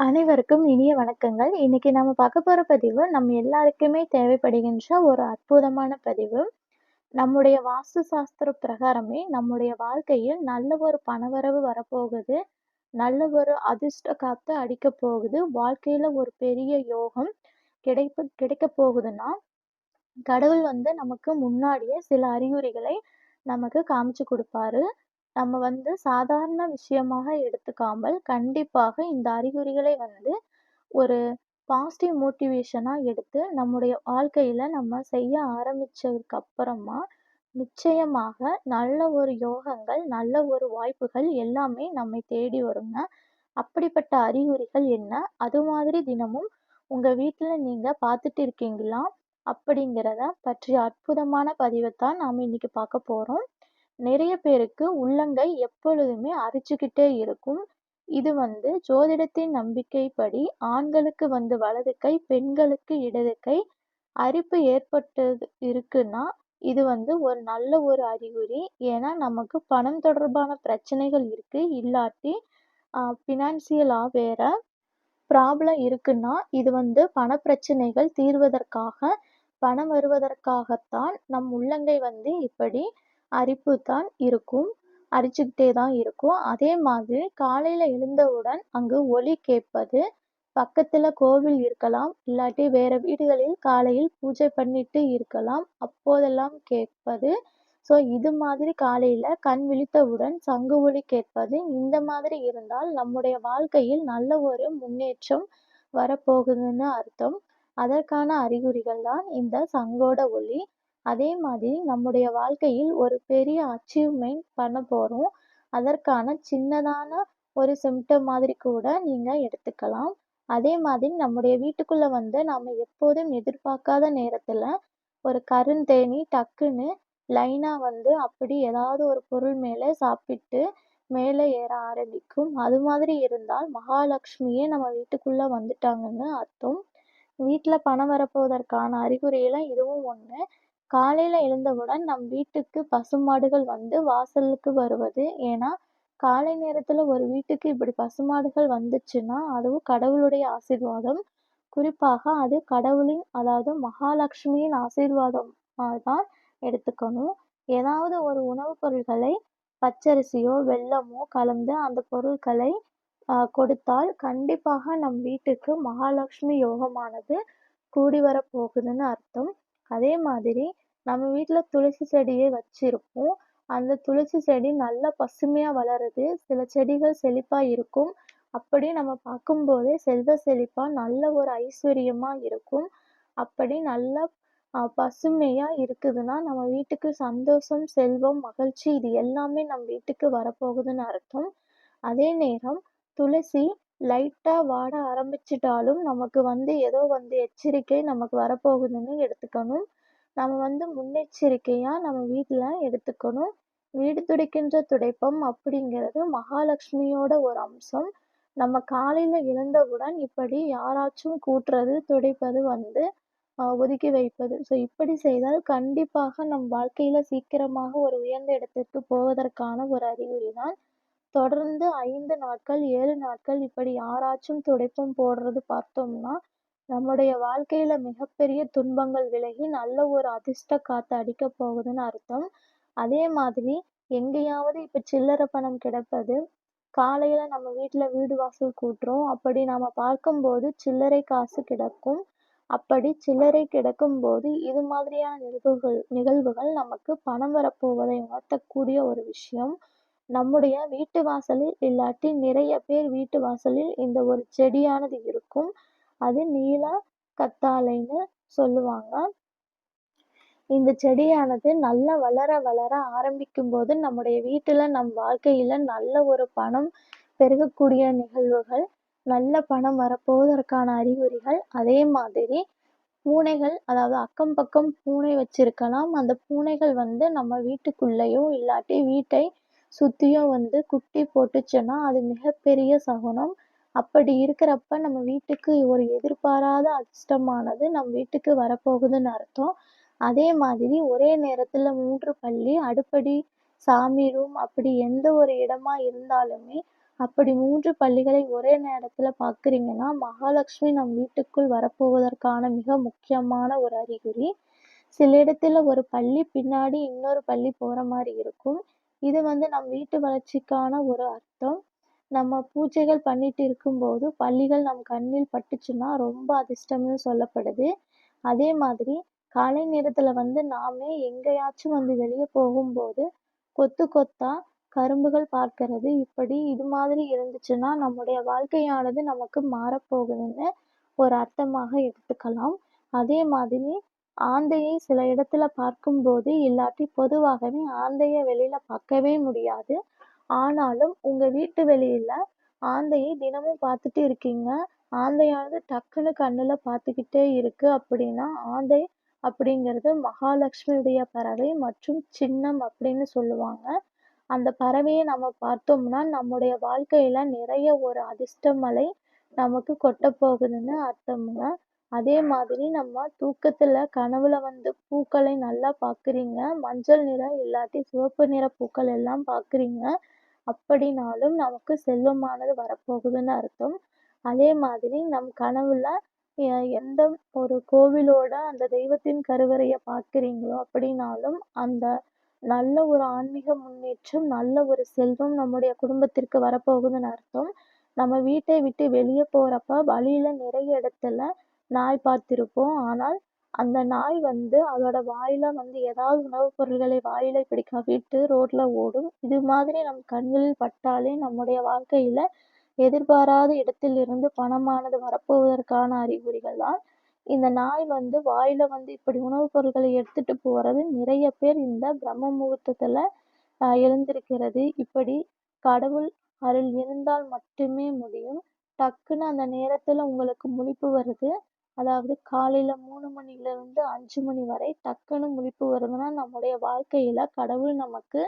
அனைவருக்கும் இனிய வணக்கங்கள். இன்னைக்கு நம்ம பார்க்க போற பதிவு, நம்ம எல்லாருக்குமே தேவைப்படுகின்ற ஒரு அற்புதமான பதிவு. நம்முடைய வாஸ்து சாஸ்திர பிரகாரமே நம்முடைய வாழ்க்கையில் நல்ல ஒரு பணவரவு வரப்போகுது. நல்ல ஒரு அதிர்ஷ்ட காத்து அடிக்கப் போகுது. வாழ்க்கையில ஒரு பெரிய யோகம் கிடைப்பு கிடைக்கப் போகுதுன்னா, கடவுள் வந்து நமக்கு முன்னாடியே சில அறிகுறிகளை நமக்கு காமிச்சு கொடுப்பாரு நம்ம வந்து சாதாரண விஷயமாக எடுத்துக்காமல், கண்டிப்பாக இந்த அறிகுறிகளை வந்து ஒரு பாசிட்டிவ் மோட்டிவேஷனாக எடுத்து, நம்முடைய வாழ்க்கையில் நம்ம செய்ய ஆரம்பித்ததுக்கு அப்புறமா, நிச்சயமாக நல்ல ஒரு யோகங்கள், நல்ல ஒரு வாய்ப்புகள் எல்லாமே நம்மை தேடி வருங்க. அப்படிப்பட்ட அறிகுறிகள் என்ன? அது மாதிரி தினமும் உங்கள் வீட்டில் நீங்கள் பார்த்துட்டு இருக்கீங்களா? அப்படிங்கிறத பற்றிய அற்புதமான பதிவை தான் நாம் இன்னைக்கு பார்க்க போகிறோம் நிறைய பேருக்கு உள்ளங்கை எப்பொழுதுமே அரிச்சுக்கிட்டே இருக்கும். இது வந்து ஜோதிடத்தின் நம்பிக்கைப்படி ஆண்களுக்கு வந்து வலது கை, பெண்களுக்கு இடது கை அரிப்பு ஏற்பட்டது இருக்குன்னா, இது வந்து ஒரு நல்ல ஒரு அறிகுறி. ஏன்னா, நமக்கு பணம் தொடர்பான பிரச்சனைகள் இருக்கு. இல்லாட்டி அ வேறு வேற ப்ராப்ளம் இருக்குன்னா, இது வந்து பணப்பிரச்சனைகள் தீர்வதற்காக, பணம் வருவதற்காகத்தான் நம் உள்ளங்கை வந்து இப்படி அரிப்பு தான் இருக்கும். அரிச்சுக்கிட்டே தான் இருக்கும். அதே மாதிரி காலையில எழுந்தவுடன் அங்கு ஒலி கேட்பது, பக்கத்துல கோவில் இருக்கலாம், இல்லாட்டி வேற வீடுகளில் காலையில் பூஜை பண்ணிட்டு இருக்கலாம். அப்போதெல்லாம் கேட்பது. ஸோ இது மாதிரி காலையில கண் விழித்தவுடன் சங்கு ஒலி கேட்பது, இந்த மாதிரி இருந்தால் நம்முடைய வாழ்க்கையில் நல்ல ஒரு முன்னேற்றம் வரப்போகுதுன்னு அர்த்தம். அதற்கான அறிகுறிகள் தான் இந்த சங்கோட ஒலி. அதே மாதிரி நம்முடைய வாழ்க்கையில் ஒரு பெரிய அச்சீவ்மெண்ட் பண்ண போறோம். அதற்கான சின்னதான ஒரு சிம்டம் மாதிரி கூட நீங்க எடுத்துக்கலாம். அதே மாதிரி நம்முடைய வீட்டுக்குள்ள வந்து நாம எப்போதும் எதிர்பார்க்காத நேரத்துல ஒரு கருந்தேனி டக்குன்னு லைனா வந்து அப்படி ஏதாவது ஒரு பொருள் மேல சாப்பிட்டு மேலே ஏற ஆரம்பிக்கும். அது மாதிரி இருந்தால் மகாலட்சுமியே நம்ம வீட்டுக்குள்ள வந்துட்டாங்கன்னு அர்த்தம். வீட்ல பணம் வரப்போவதற்கான அறிகுறியில இதுவும் ஒண்ணு. காலையில எழுந்தவுடன் நம் வீட்டுக்கு பசுமாடுகள் வந்து வாசலுக்கு வருவது. ஏன்னா, காலை நேரத்துல ஒரு வீட்டுக்கு இப்படி பசுமாடுகள் வந்துச்சுன்னா, அதுவும் கடவுளுடைய ஆசீர்வாதம். குறிப்பாக அது கடவுளின் அதாவது மகாலட்சுமியின் ஆசீர்வாதமா தான் எடுத்துக்கணும். ஏதாவது ஒரு உணவுப் பொருள்களை பச்சரிசியோ, வெல்லமோ கலந்து அந்த பொருட்களை கொடுத்தால் கண்டிப்பாக நம் வீட்டுக்கு மகாலட்சுமி யோகமானது கூடி வரப் போகுதுன்னு அர்த்தம். அதே மாதிரி நம்ம வீட்டில் துளசி செடியை வச்சிருப்போம். அந்த துளசி செடி நல்லா பசுமையாக வளருது. சில செடிகள் செழிப்பாக இருக்கும். அப்படி நம்ம பார்க்கும்போதே செல்வ செழிப்பாக நல்ல ஒரு ஐஸ்வர்யமாக இருக்கும். அப்படி நல்லா பசுமையாக இருக்குதுன்னா, நம்ம வீட்டுக்கு சந்தோஷம், செல்வம், மகிழ்ச்சி இது எல்லாமே நம் வீட்டுக்கு வரப்போகுதுன்னு அர்த்தம். அதே நேரம் துளசி லைட்டா வாட ஆரம்பிச்சிட்டாலும் நமக்கு வந்து ஏதோ வந்து எச்சரிக்கை நமக்கு வரப்போகுதுன்னு எடுத்துக்கணும். நம்ம வந்து முன்னெச்சரிக்கையா நம்ம வீட்டில் எடுத்துக்கணும். வீடு துடைக்கின்ற துடைப்பம் அப்படிங்கிறது மகாலட்சுமியோட ஒரு அம்சம். நம்ம காலையில எழுந்தவுடன் இப்படி யாராச்சும் கூட்டுறது, துடைப்பது வந்து ஒதுக்கி வைப்பது. ஸோ இப்படி செய்தால் கண்டிப்பாக நம் வாழ்க்கையில சீக்கிரமாக ஒரு உயர்ந்த இடத்திற்கு போவதற்கான ஒரு அறிகுறி தான். தொடர்ந்து ஐந்து நாட்கள், ஏழு நாட்கள் இப்படி யாராச்சும் துடைப்பம் போடுறது பார்த்தோம்னா, நம்முடைய வாழ்க்கையில மிகப்பெரிய துன்பங்கள் விலகி நல்ல ஒரு அதிர்ஷ்ட காத்து அடிக்கப் போகுதுன்னு அர்த்தம். அதே மாதிரி எங்கேயாவது இப்ப சில்லறை பணம் கிடப்பது, காலையில நம்ம வீட்டுல வீடு வாசல் கூட்டுறோம். அப்படி நாம பார்க்கும்போது சில்லறை காசு கிடக்கும். அப்படி சில்லறை கிடக்கும் போது இது மாதிரியான நிகழ்வுகள் நிகழ்வுகள் நமக்கு பணம் வரப்போவதை உணர்த்தக்கூடிய ஒரு விஷயம். நம்முடைய வீட்டு வாசலில் இல்லாட்டி நிறைய பேர் வீட்டு வாசலில் இந்த ஒரு செடியானது இருக்கும். அது நீல கத்தாழைன்னு சொல்லுவாங்க. இந்த செடியானது நல்லா வளர வளர ஆரம்பிக்கும்போது நம்முடைய வீட்டுல நம் வாழ்க்கையில நல்ல ஒரு பணம் பெருகக்கூடிய நிகழ்வுகள், நல்ல பணம் வரப்போவதற்கான அறிகுறிகள். அதே மாதிரி பூனைகள் அதாவது அக்கம் பக்கம் பூனை வச்சிருக்கலாம். அந்த பூனைகள் வந்து நம்ம வீட்டுக்குள்ளேயோ இல்லாட்டி வீட்டை சுற்றியும் வந்து குட்டி போட்டுச்சுன்னா, அது மிகப்பெரிய சகுனம். அப்படி இருக்கிறப்ப நம்ம வீட்டுக்கு ஒரு எதிர்பாராத அதிர்ஷ்டமானது நம் வீட்டுக்கு வரப்போகுதுன்னு அர்த்தம். அதே மாதிரி ஒரே நேரத்துல மூன்று பள்ளி, அடுப்படி, சாமி ரூம் அப்படி எந்த ஒரு இடமா இருந்தாலுமே, அப்படி மூன்று பள்ளிகளை ஒரே நேரத்துல பார்க்குறீங்கன்னா மகாலட்சுமி நம் வீட்டுக்குள் வரப்போவதற்கான மிக முக்கியமான ஒரு அறிகுறி. சில இடத்துல ஒரு பள்ளி பின்னாடி இன்னொரு பள்ளி போற மாதிரி இருக்கும். இது வந்து நம் வீட்டு வளர்ச்சிக்கான ஒரு அர்த்தம். நம்ம பூஜைகள் பண்ணிட்டு இருக்கும்போது பள்ளிகள் நம் கண்ணில் பட்டுச்சுன்னா ரொம்ப அதிர்ஷ்டம்னு சொல்லப்படுது. அதே மாதிரி காலை நேரத்துல வந்து நாமே எங்கேயாச்சும் வந்து வெளியே போகும்போது கொத்து கொத்தா கரும்புகள் பார்க்கறது இப்படி இது மாதிரி இருந்துச்சுன்னா நம்முடைய வாழ்க்கையானது நமக்கு மாறப்போகுதுன்னு ஒரு அர்த்தமாக எடுத்துக்கலாம். அதே மாதிரி ஆந்தையை சில இடத்துல பார்க்கும்போது இல்லாட்டி பொதுவாகவே ஆந்தையை வெளியில பார்க்கவே முடியாது. ஆனாலும் உங்க வீட்டு வெளியில ஆந்தையை தினமும் பார்த்துட்டு இருக்கீங்க. ஆந்தையானது டக்குனு கண்ணுல பார்த்துக்கிட்டே இருக்கு அப்படின்னா ஆந்தை அப்படிங்கிறது மகாலட்சுமியுடைய பறவை மற்றும் சின்னம் அப்படின்னு சொல்லுவாங்க. அந்த பறவையை நம்ம பார்த்தோம்னா நம்முடைய வாழ்க்கையில நிறைய ஒரு அதிர்ஷ்ட மழை நமக்கு கொட்ட போகுதுன்னு அர்த்தம்ங்க அதே மாதிரி நம்ம தூக்கத்துல கனவுல வந்து பூக்களை நல்லா பார்க்குறீங்க. மஞ்சள் நிறம் இல்லாட்டி சிவப்பு நிற பூக்கள் எல்லாம் பார்க்குறீங்க. அப்படின்னாலும் நமக்கு செல்வமானது வரப்போகுதுன்னு அர்த்தம். அதே மாதிரி நம் கனவுல எந்த ஒரு கோவிலோட அந்த தெய்வத்தின் கருவறைய பார்க்குறீங்களோ அப்படின்னாலும் அந்த நல்ல ஒரு ஆன்மீக முன்னேற்றம், நல்ல ஒரு செல்வம் நம்முடைய குடும்பத்திற்கு வரப்போகுதுன்னு அர்த்தம். நம்ம வீட்டை விட்டு வெளியே போறப்ப வழியில நிறைய இடத்துல நாய் பார்த்திருப்போம். ஆனால் அந்த நாய் வந்து அதோட வாயில் வந்து ஏதாவது உணவுப் பொருள்களை வாயில இப்படி கவ்விட்டு ரோட்டில் ஓடும். இது மாதிரி நம் கண்களில் பட்டாலே நம்முடைய வாழ்க்கையில் எதிர்பாராத இடத்திலிருந்து பணமானது வரப்போவதற்கான அறிகுறிகள் தான். இந்த நாய் வந்து வாயில் வந்து இப்படி உணவுப் பொருட்களை எடுத்துட்டு போகிறது நிறைய பேர் இந்த பிரம்ம முகூர்த்தத்தில் எழுந்திருக்கிறது. இப்படி கடவுள் அருள் இருந்தால் மட்டுமே முடியும். டக்குன்னு அந்த நேரத்தில் உங்களுக்கு முழிப்பு வருது. அதாவது காலையில மூணு மணியிலிருந்து அஞ்சு மணி வரை டக்குனு முழிப்பு வருதுன்னா நம்முடைய வாழ்க்கையில கடவுள் நமக்கு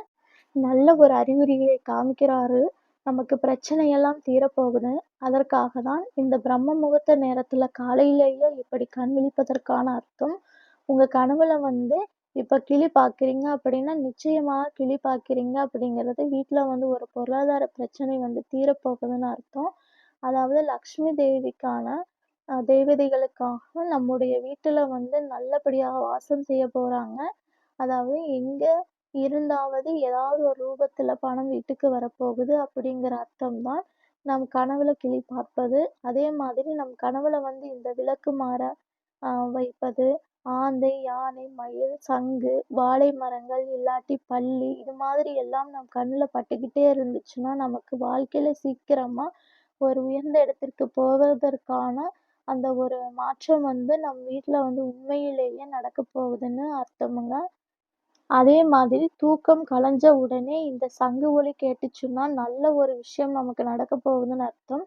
நல்ல ஒரு அறிகுறிகளை காமிக்கிறாரு. நமக்கு பிரச்சனையெல்லாம் தீரப்போகுது. அதற்காக தான் இந்த பிரம்ம முகூர்த்த நேரத்துல காலையிலேயே இப்படி கண் விழிப்பதற்கான அர்த்தம். உங்க கனவுல வந்து இப்ப கிளி பார்க்குறீங்க அப்படின்னா நிச்சயமாக கிளி பார்க்குறீங்க அப்படிங்கிறது வீட்டில் வந்து ஒரு பொருளாதார பிரச்சனை வந்து தீரப்போகுதுன்னு அர்த்தம். அதாவது லக்ஷ்மி தேவிக்கான தேவதைகளுக்காக நம்முடைய வீட்டில் வந்து நல்லபடியாக வாசம் செய்யப் போகிறாங்க அதாவது எங்கே இருந்தாவது ஏதாவது ஒரு ரூபத்தில் பணம் வீட்டுக்கு வரப்போகுது அப்படிங்கிற அர்த்தம் தான் நம் கனவுல கிளி பார்ப்பது. அதே மாதிரி நம் கனவுல வந்து இந்த விளக்குமாற மாற வைப்பது, ஆந்தை, யானை, மயில், சங்கு, வாழை மரங்கள் இல்லாட்டி பல்லி இது மாதிரி எல்லாம் நம் கண்ணில் பட்டுக்கிட்டே இருந்துச்சுன்னா நமக்கு வாழ்க்கையில் சீக்கிரமாக ஒரு உயர்ந்த இடத்திற்கு போவதற்கான அந்த ஒரு மாற்றம் வந்து நம் வீட்டில் வந்து உண்மையிலேயே நடக்க போகுதுன்னு அர்த்தமுங்க. அதே மாதிரி தூக்கம் கலைஞ்ச உடனே இந்த சங்கு ஒலி கேட்டுச்சுன்னா நல்ல ஒரு விஷயம் நமக்கு நடக்க போகுதுன்னு அர்த்தம்.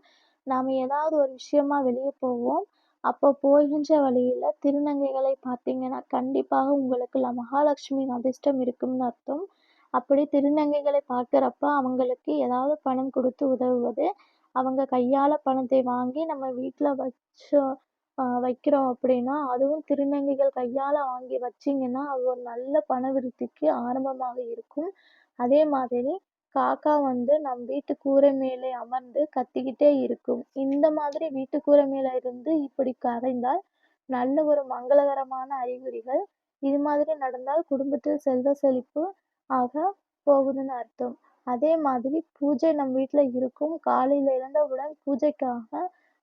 நாம் ஏதாவது ஒரு விஷயமா வெளியே போவோம். அப்போ போகின்ற வழியில் திருநங்கைகளை பார்த்தீங்கன்னா கண்டிப்பாக உங்களுக்கு மகாலட்சுமியின் அதிர்ஷ்டம் இருக்கும்னு அர்த்தம். அப்படி திருநங்கைகளை பார்க்குறப்ப அவங்களுக்கு ஏதாவது பணம் கொடுத்து உதவுவது, அவங்க கையால் பணத்தை வாங்கி நம்ம வீட்டில் வச்சோம் வைக்கிறோம் அப்படின்னா அதுவும் திருநங்கைகள் கையால் வாங்கி வச்சீங்கன்னா அது ஒரு நல்ல பண விருத்திக்கு ஆரம்பமாக இருக்கும். அதே மாதிரி காக்கா வந்து நம் வீட்டு கூரை மேலே அமர்ந்து கத்திக்கிட்டே இருக்கும். இந்த மாதிரி வீட்டு கூரை மேலே இருந்து இப்படி கரைந்தால் நல்ல ஒரு மங்களகரமான அறிகுறிகள். இது மாதிரி நடந்தால் குடும்பத்தில் செல்வ செழிப்பு ஆக போகுதுன்னு அர்த்தம். அதே மாதிரி பூஜை நம் வீட்டில் இருக்கும். காலையில் எழுந்தவுடன் பூஜைக்காக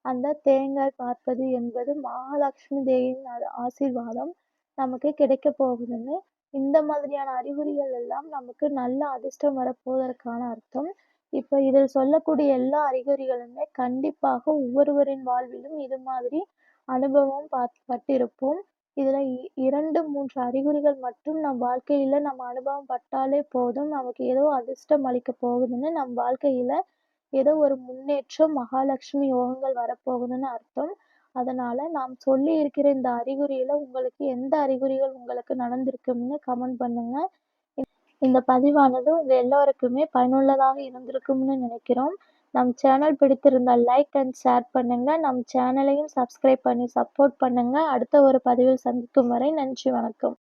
அந்த தேங்காய் பார்ப்பது என்பது மகாலட்சுமி தேவியின் ஆசீர்வாதம் நமக்கு கிடைக்க போகுதுன்னு, இந்த மாதிரியான அறிகுறிகள் எல்லாம் நமக்கு நல்ல அதிர்ஷ்டம் வரப்போவதற்கான அர்த்தம். இப்போ இதில் சொல்லக்கூடிய எல்லா அறிகுறிகளுமே கண்டிப்பாக ஒவ்வொருவரின் வாழ்விலும் இது மாதிரி அனுபவம் பாத் பட்டிருப்போம். இதுல இ இரண்டு, மூன்று அறிகுறிகள் மட்டும் நம் வாழ்க்கையில நம்ம அனுபவம் பட்டாலே போதும். நமக்கு ஏதோ அதிர்ஷ்டம் அளிக்கப் போகுதுன்னு, நம் வாழ்க்கையில ஏதோ ஒரு முன்னேற்றம், மகாலட்சுமி யோகங்கள் வரப்போகுதுன்னு அர்த்தம். அதனால நாம் சொல்லி இருக்கிற இந்த அறிகுறியில உங்களுக்கு எந்த அறிகுறிகள் உங்களுக்கு நடந்திருக்கும்னு கமெண்ட் பண்ணுங்க. இந்த பதிவானது உங்க எல்லோருக்குமே பயனுள்ளதாக இருந்திருக்கும்னு நினைக்கிறோம். நம் சேனல் பிடித்திருந்தால் லைக் அண்ட் ஷேர் பண்ணுங்க. நம் சேனலையும் சப்ஸ்கிரைப் பண்ணி சப்போர்ட் பண்ணுங்க. அடுத்த ஒரு பதிவில் சந்திக்கும் வரை நன்றி வணக்கம்.